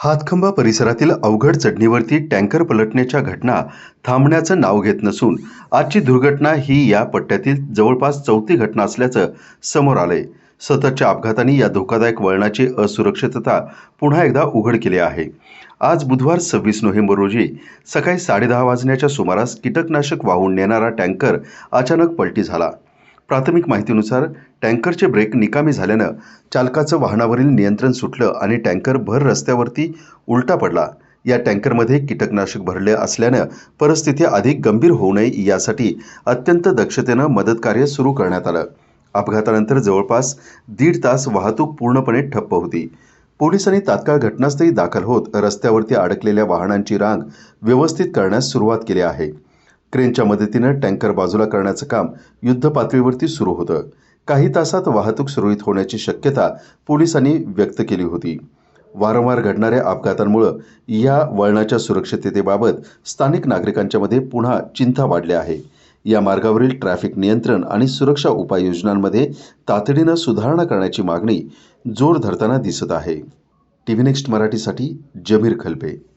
हातखंबा परिसरातील अवघड चढणीवरती टँकर पलटण्याच्या घटना थांबण्याचं नाव घेत नसून आजची दुर्घटना ही या पट्ट्यातील जवळपास चौथी घटना असल्याचं समोर आलंय. सततच्या अपघातांनी या धोकादायक वळणाची असुरक्षितता पुन्हा एकदा उघड केली आहे. आज बुधवार सव्वीस नोव्हेंबर रोजी सकाळी साडेदहा वाजण्याच्या सुमारास कीटकनाशक वाहून नेणारा टँकर अचानक पलटी झाला. प्राथमिक माहितीनुसार टँकरचे ब्रेक निकामी झाल्यानं चालकाचं वाहनावरील नियंत्रण सुटलं आणि टँकर भर रस्त्यावरती उलटा पडला. या टँकरमध्ये कीटकनाशक भरले असल्यानं परिस्थिती अधिक गंभीर होऊ नये यासाठी अत्यंत दक्षतेनं मदतकार्य सुरू करण्यात आलं. अपघातानंतर जवळपास दीड तास वाहतूक पूर्णपणे ठप्प होती. पोलिसांनी तात्काळ घटनास्थळी दाखल होत रस्त्यावरती अडकलेल्या वाहनांची रांग व्यवस्थित करण्यास सुरुवात केली आहे. क्रेनच्या मदतीनं टँकर बाजूला करण्याचं काम युद्ध पातळीवरती सुरू होतं. काही तासात वाहतूक सुरळीत होण्याची शक्यता पोलिसांनी व्यक्त केली होती. वारंवार घडणाऱ्या अपघातांमुळं या वळणाच्या सुरक्षिततेबाबत स्थानिक नागरिकांच्या मध्ये पुन्हा चिंता वाढल्या आहे. या मार्गावरील ट्रॅफिक नियंत्रण आणि सुरक्षा उपाययोजनांमध्ये तातडीनं सुधारणा करण्याची मागणी जोर धरताना दिसत आहे. टी व्ही नेक्स्ट मराठीसाठी जमीर खलपे